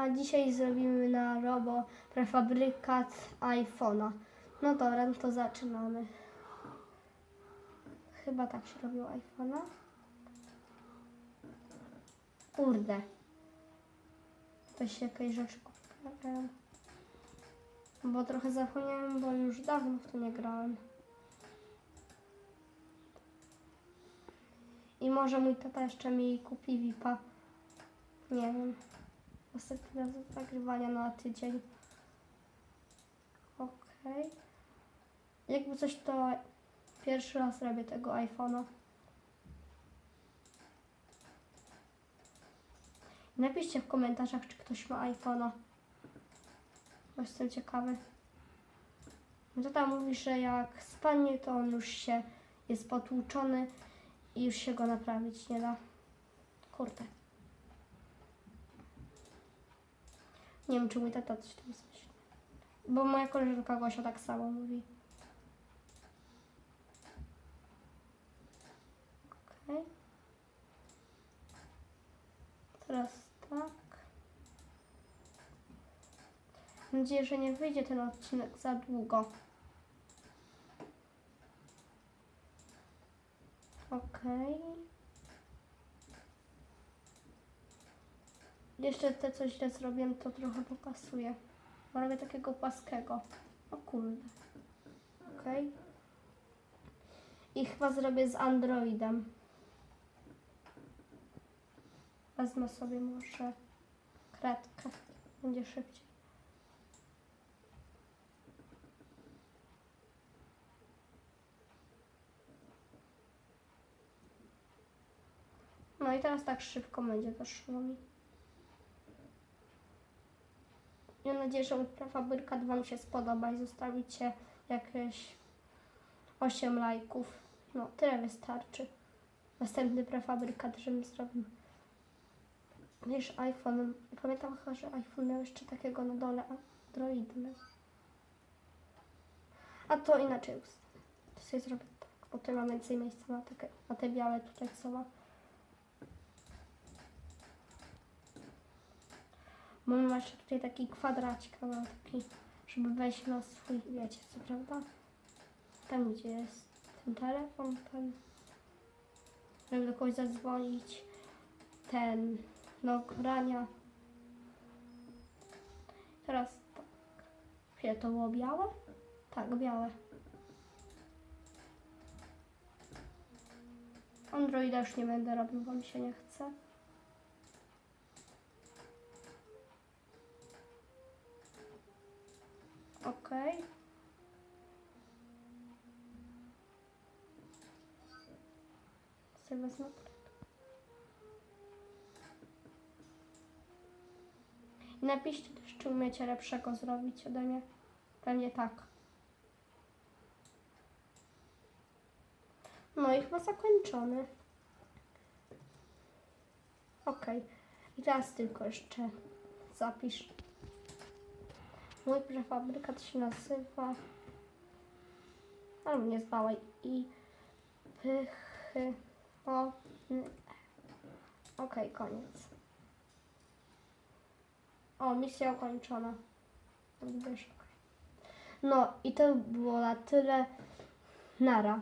A dzisiaj zrobimy na robo prefabrykat iPhone'a. No dobra, no to zaczynamy. Chyba tak się robiło iPhone'a. Kurde. To się jakieś rzeczy kupiłem. Bo trochę zapomniałem, bo już dawno w to nie grałem. I może mój tata jeszcze mi kupi VIPa. Nie wiem. Ostatni raz nagrywania na tydzień. Okej. Jakby coś to pierwszy raz robię tego iPhone'a. Napiszcie w komentarzach, czy ktoś ma iPhone'a. Bo jestem ciekawy. Tata mówi, że jak spadnie, to on już się jest potłuczony i już się go naprawić nie da. Kurde. Nie wiem, czy mój tata coś tam myśli. Bo moja koleżanka Gosia tak samo mówi. Okej. Teraz tak. Mam nadzieję, że nie wyjdzie ten odcinek za długo. Okej. Jeszcze te coś źle zrobiłem, to trochę pokasuję. Bo robię takiego płaskiego. O kurde. Okej. I chyba zrobię z Androidem. Wezmę sobie może kredkę. Będzie szybciej. No i teraz tak szybko będzie to szło mi. Mam nadzieję, że prefabrykat Wam się spodoba i zostawicie jakieś 8 lajków. No, tyle wystarczy. Następny prefabrykat, żebym zrobił. Wiesz, iPhone. Pamiętam chyba, że iPhone miał jeszcze takiego na dole Androidne. A to inaczej. To sobie zrobię tak, bo tutaj mam więcej miejsca na, takie, na te białe tutaj co ma. Mam jeszcze tutaj taki kwadracik malutki, żeby wejść na swój, wiecie co, prawda? Tam gdzie jest ten telefon, ten, żeby do kogoś zadzwonić, ten do grania. Teraz tak. Chwilę, to było białe? Tak, białe. Androida już nie będę robił, bo mi się nie chce. Okej. Sobie wezmę. I napiszcie też, czy umiecie lepszego zrobić ode mnie. Pewnie tak. No i chyba zakończony. Okej. I teraz tylko jeszcze zapisz. Mój prefabrykat się nazywa. Albo nie zbałej. I pychy. O. Okej, koniec. O, misja ukończona. No i to było na tyle. Nara.